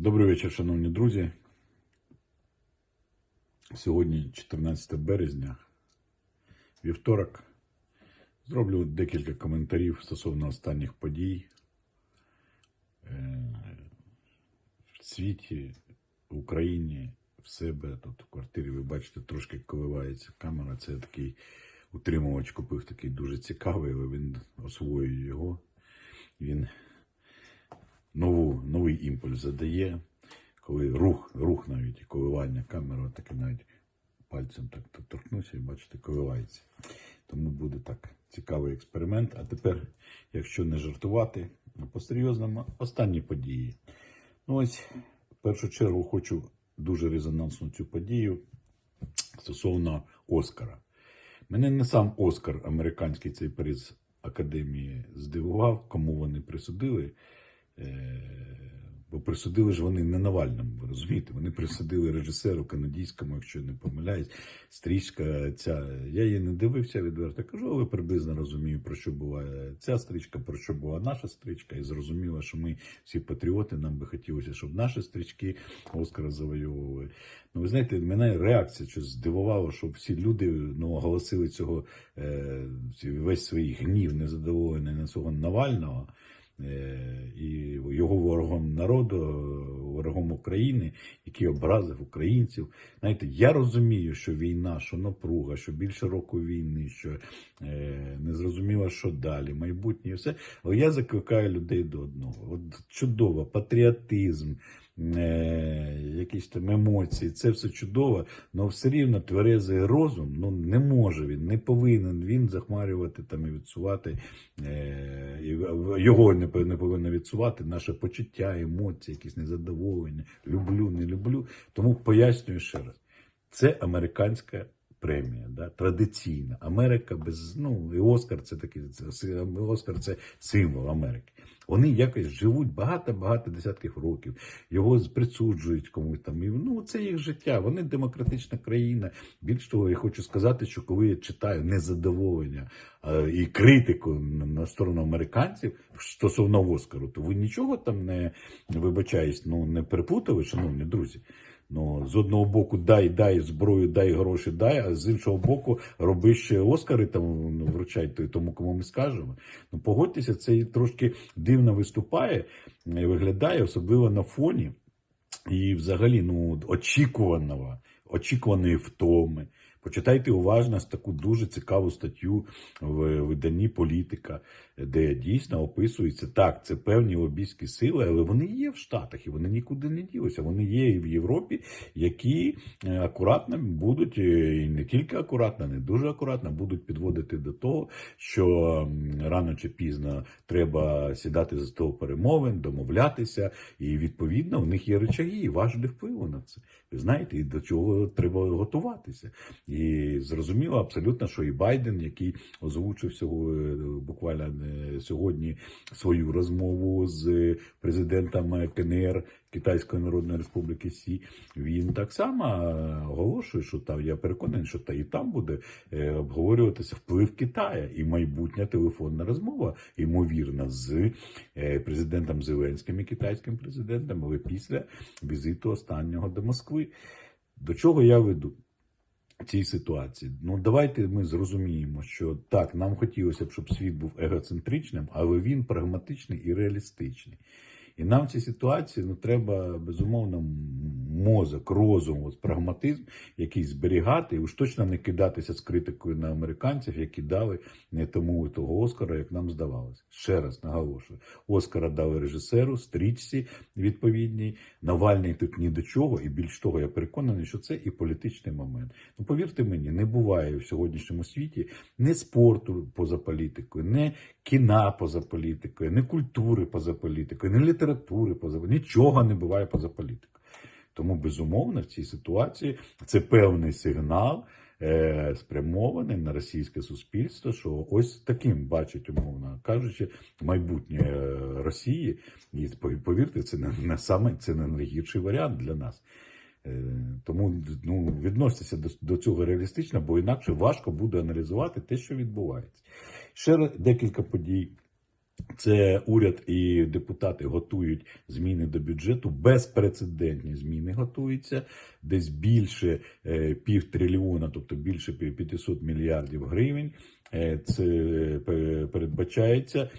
Добрий вечір, шановні друзі. Сьогодні 14 березня, вівторок. Зроблю декілька коментарів стосовно останніх подій е, в світі, в Україні, в себе. Тут в квартирі, ви бачите, трошки коливається камера. Це такий утримувач купив, такий дуже цікавий, але він освоює його. Він нову, новий імпульс задає, коли рух, рух навіть коливання камери, таке навіть пальцем так то торкнуся і бачите, коливається. Тому буде так цікавий експеримент. А тепер, якщо не жартувати, а по-серйозному останні події. Ну ось, в першу чергу, хочу дуже резонансну цю подію стосовно Оскара. Мене не сам Оскар, американський цей приз Академії, здивував, кому вони присудили. Е, Бо присудили ж вони не Навальному, ви розумієте? Вони присудили режисеру канадійському, якщо не помиляюсь, стрічка ця. Я її не дивився відверто. Кажу, але приблизно розумію, про що була ця стрічка, про що була наша стрічка, і зрозуміло, що ми всі патріоти, нам би хотілося, щоб наші стрічки Оскара завойовували. Ну, ви знаєте, мене реакція щось здивувала, що всі люди ну, оголосили цього е, весь свій гнів, незадоволений на цього Навального. Е, і його ворогом народу, ворогом України, який образив українців. Знаєте, я розумію, що війна, що напруга, що більше року війни, що е, не зрозуміло, що далі, майбутнє і все. Але я закликаю людей до одного. От чудово, патріотизм. Е, якісь там емоції, це все чудово, але все рівно тверезий розум ну, не може він, не повинен він захмарювати там і відсувати, е, його не, не повинно відсувати наше почуття, емоції, якісь незадоволення, люблю, не люблю. Тому пояснюю ще раз: це американська премія, да? традиційна. Америка без ну і Оскар це такий Оскар це символ Америки. Вони якось живуть багато-багато десятків років, його присуджують комусь там. І, ну, це їх життя. Вони демократична країна. Більш того, я хочу сказати, що коли я читаю незадоволення і критику на сторону американців стосовно Оскару, то ви нічого там не вибачаюсь, ну не перепутали, шановні друзі. Ну, з одного боку, дай, дай зброю, дай гроші, дай, а з іншого боку, роби ще Оскари там ну, вручай тому, кому ми скажемо. Ну, погодьтеся, це трошки дивно виступає, е, виглядає, особливо на фоні і взагалі ну, очікуваного, очікуваної втоми. Почитайте уважно таку дуже цікаву статтю в виданні політика, де дійсно описується так, це певні лобійські сили, але вони є в Штатах і вони нікуди не ділися. Вони є і в Європі, які е, акуратно будуть, е, і не тільки акуратно, не дуже акуратно будуть підводити до того, що рано чи пізно треба сідати за стол перемовин, домовлятися, і відповідно в них є речаги і важелі впливу на це. Ви знаєте, і до чого треба готуватися. І зрозуміло абсолютно, що і Байден, який озвучив е, буквально сьогодні свою розмову з президентом КНР Китайської Народної Республіки Сі, він так само е, оголошує, що там я переконаний, що та і там буде е, обговорюватися вплив Китая і майбутня телефонна розмова, ймовірно, з е, президентом Зеленським і китайським президентом, але після візиту останнього до Москви. До чого я веду? Цій ситуації. Ну давайте ми зрозуміємо, що так, нам хотілося б, щоб світ був егоцентричним, але він прагматичний і реалістичний. І нам в цій ситуації ну, треба безумовно мозок, розум, от, прагматизм, який зберігати, і уж точно не кидатися з критикою на американців, які дали не тому того Оскара, як нам здавалося. Ще раз наголошую: Оскара дали режисеру, стрічці відповідній. Навальний тут ні до чого, і більш того, я переконаний, що це і політичний момент. Ну повірте мені, не буває в сьогоднішньому світі ні спорту поза політикою, ні кіна поза політикою, ні культури поза політикою, ні літератури поза нічого не буває поза політикою. Тому, безумовно, в цій ситуації це певний сигнал, е, спрямований на російське суспільство, що ось таким бачить, умовно кажучи, майбутнє е, Росії. І повірте, це не, не саме це не найгірший варіант для нас. Е, Тому ну, відноситися до, до цього реалістично, бо інакше важко буде аналізувати те, що відбувається. Ще декілька подій Це уряд і депутати готують зміни до бюджету. Безпрецедентні зміни готуються. Десь більше е, півтрильйона, тобто більше пі- 500 мільярдів гривень. Е, Це е, передбачається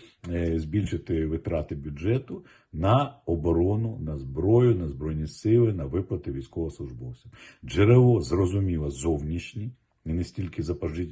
збільшити витрати бюджету на оборону, на зброю, на збройні сили, на виплати військовослужбовцям. Джерело зрозуміло зовнішнє. Не стільки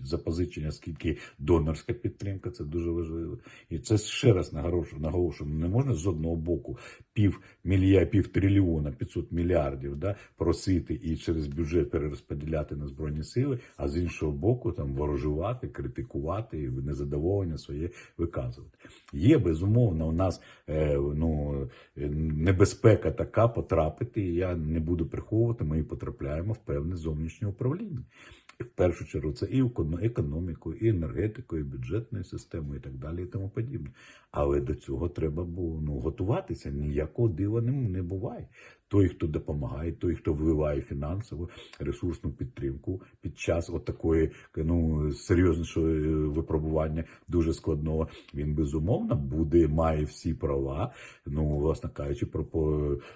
запозичення, скільки донорська підтримка, це дуже важливо. І це ще раз наголошую, не можна з одного боку пів мілья, пів трильйона, 500 мільярдів да, просити і через бюджет перерозподіляти на збройні сили, а з іншого боку там ворожувати, критикувати і незадоволення своє виказувати. Є безумовно у нас е, ну, е, небезпека така потрапити. і Я не буду приховувати. Ми потрапляємо в певне зовнішнє управління. І в першу чергу це і еконо- економікою, і енергетикою, і бюджетною системою, і так далі, і тому подібне. Але до цього треба було ну, готуватися. Ніякого дива не буває. Той, хто допомагає, той, хто вливає фінансову ресурсну підтримку під час от такої ну, серйознішого е, випробування дуже складного, він безумовно буде, має всі права, ну, власне кажучи,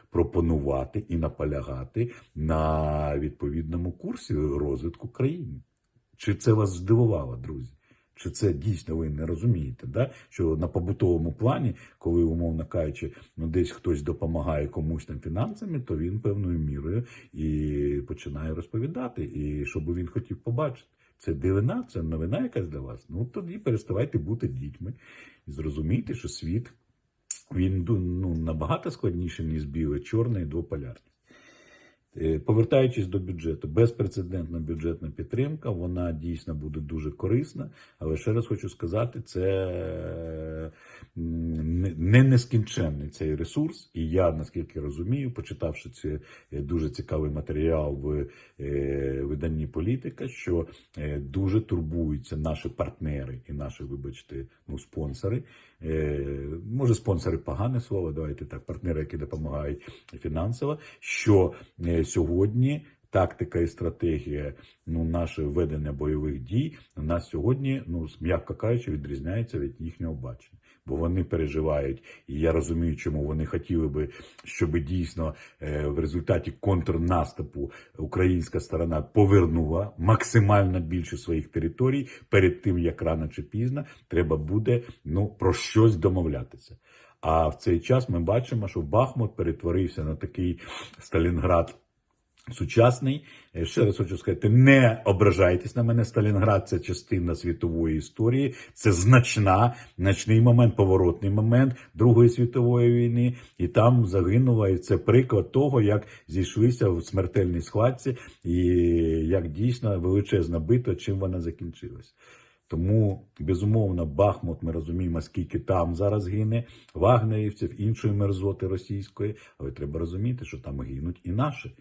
пропонувати і наполягати на відповідному курсі розвитку країни. Чи це вас здивувало, друзі? Чи це дійсно ви не розумієте? Да? Що на побутовому плані, коли, умовно кажучи, ну десь хтось допомагає комусь там фінансами, то він певною мірою і починає розповідати, і що би він хотів побачити. Це дивина, це новина якась для вас. Ну тоді переставайте бути дітьми і зрозумійте, що світ він ну, набагато складніший, ніж біле, чорне і двополярне. Е, Повертаючись до бюджету, безпрецедентна бюджетна підтримка, вона дійсно буде дуже корисна. Але ще раз хочу сказати, це не- не нескінченний цей ресурс. І я, наскільки розумію, почитавши цей е, дуже цікавий матеріал в е, виданні політика, що е, дуже турбуються наші партнери і наші, вибачте, ну, спонсори. Е, Може, спонсори погане слово, давайте так, партнери, які допомагають фінансово, що сьогодні тактика і стратегія ну, наше ведення бойових дій у нас сьогодні, ну, м'яко кажучи, відрізняється від їхнього бачення. Бо вони переживають, і я розумію, чому вони хотіли би, щоб дійсно е, в результаті контрнаступу українська сторона повернула максимально більше своїх територій перед тим, як рано чи пізно треба буде ну, про щось домовлятися. А в цей час ми бачимо, що Бахмут перетворився на такий Сталінград сучасний. Е, Ще раз хочу сказати, не ображайтесь на мене. Сталінград це частина світової історії, це значна, значний момент, поворотний момент Другої світової війни. І там загинула, і це приклад того, як зійшлися в смертельній схватці, і як дійсно величезна битва, чим вона закінчилась. Тому, безумовно, Бахмут, ми розуміємо, скільки там зараз гине вагнерівців, іншої мерзоти російської, але треба розуміти, що там гинуть і наші.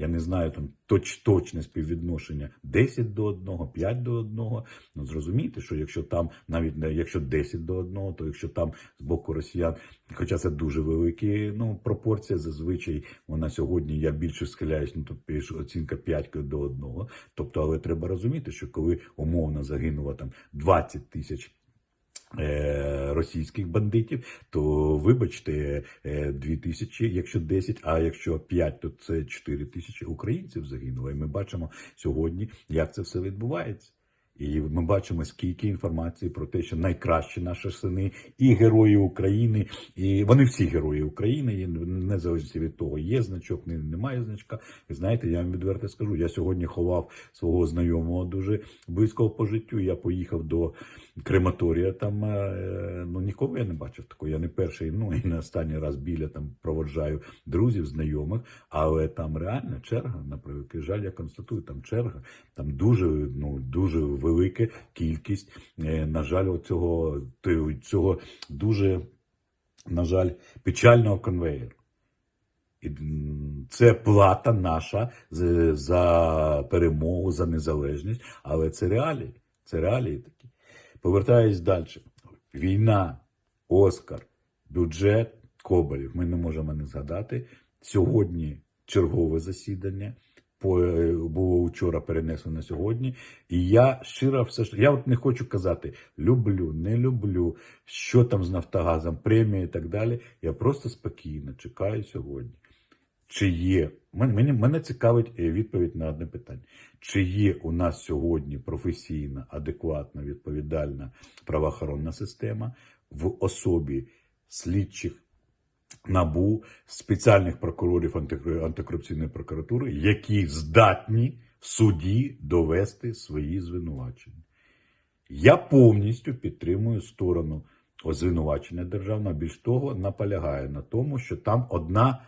Я не знаю там точ, точне співвідношення 10 до 1, 5 до 1. Ну зрозумійте, що якщо там навіть не якщо 10 до 1, то якщо там з боку росіян, хоча це дуже великі ну, пропорція, зазвичай вона сьогодні я більше схиляюсь, ну пишу оцінка 5 до 1. Тобто, але треба розуміти, що коли умовно загинуло там 20 тисяч. Е, Російських бандитів, то вибачте, е, 2 тисячі, якщо 10, а якщо 5, то це 4 тисячі українців загинуло. І ми бачимо сьогодні, як це все відбувається. І ми бачимо, скільки інформації про те, що найкращі наші сини і герої України, і вони всі герої України, незалежно від того, є значок, не- немає значка. І знаєте, я вам відверто скажу, я сьогодні ховав свого знайомого дуже близького по життю. Я поїхав до крематорія. Там е, ну нікого я не бачив такого. Я не перший, ну і не останній раз біля там проводжаю друзів, знайомих, але там реальна черга. На жаль, я констатую, там черга, там дуже ну дуже кількість. Е, На жаль, цього цього дуже на жаль печального конвеєру. І це плата наша за перемогу, за незалежність, але це реалії. Це реалії такі. Повертаюсь далі. Війна, Оскар, бюджет, Коболєв. Ми не можемо не згадати. Сьогодні чергове засідання було вчора перенесено на сьогодні. І я щиро все ж я от не хочу казати люблю, не люблю, що там з Нафтогазом, премія і так далі. Я просто спокійно чекаю сьогодні. Чи є мене, мене цікавить е, відповідь на одне питання: чи є у нас сьогодні професійна, адекватна, відповідальна правоохоронна система в особі слідчих НАБУ, спеціальних прокурорів антикорупційної прокуратури, які здатні в суді довести свої звинувачення? Я повністю підтримую сторону звинувачення державного. Більш того, наполягаю на тому, що там одна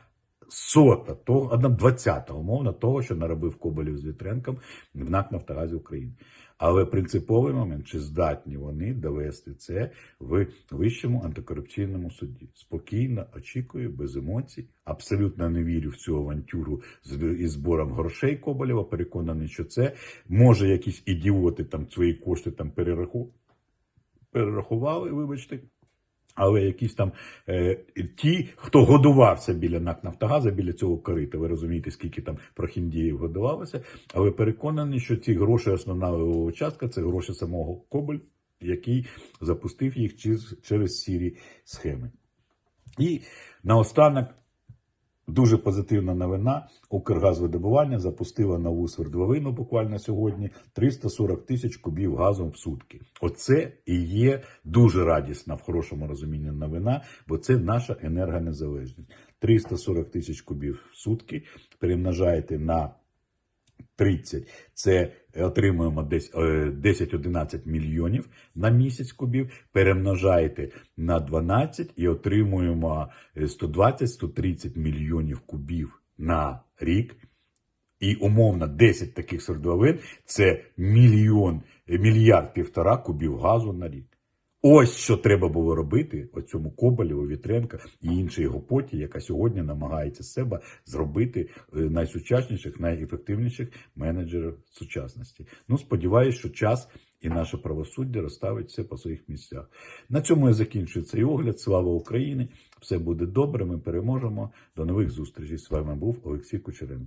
сота, того, одна двадцята, умовно, того, що наробив Коболєв з Вітренком в НАК Нафтогазі України. Але принциповий момент, чи здатні вони довести це в Вищому антикорупційному суді. Спокійно очікую, без емоцій. Абсолютно не вірю в цю авантюру з збором грошей Коболєва. Переконаний, що це може якісь ідіоти там свої кошти там перераху... перерахували, вибачте. Але якісь там е, ті, хто годувався біля НАК Нафтогаза, біля цього корита, ви розумієте, скільки там прохіндіїв годувалося, але переконаний, що ці гроші, основна його частка, це гроші самого Коболь, який запустив їх через, через сірі схеми. І наостанок Дуже позитивна новина. Укргазвидобування запустила нову свердловину буквально сьогодні 340 тисяч кубів газу в сутки. Оце і є дуже радісна в хорошому розумінні новина, бо це наша енергонезалежність. 340 тисяч кубів в сутки перемножаєте на 30, це отримуємо десь е, 10-11 мільйонів на місяць кубів, перемножаєте на 12 і отримуємо е, 120-130 мільйонів кубів на рік. І умовно 10 таких свердловин це мільйон, е, мільярд півтора кубів газу на рік. Ось що треба було робити оцьому Коболєву, Вітренка і іншій гопоті, яка сьогодні намагається себе зробити е, найсучасніших, найефективніших менеджерів сучасності. Ну, сподіваюся, що час і наше правосуддя розставить все по своїх місцях. На цьому я закінчую цей огляд. Слава Україні! Все буде добре. Ми переможемо. До нових зустрічей. З вами був Олексій Кучеренко.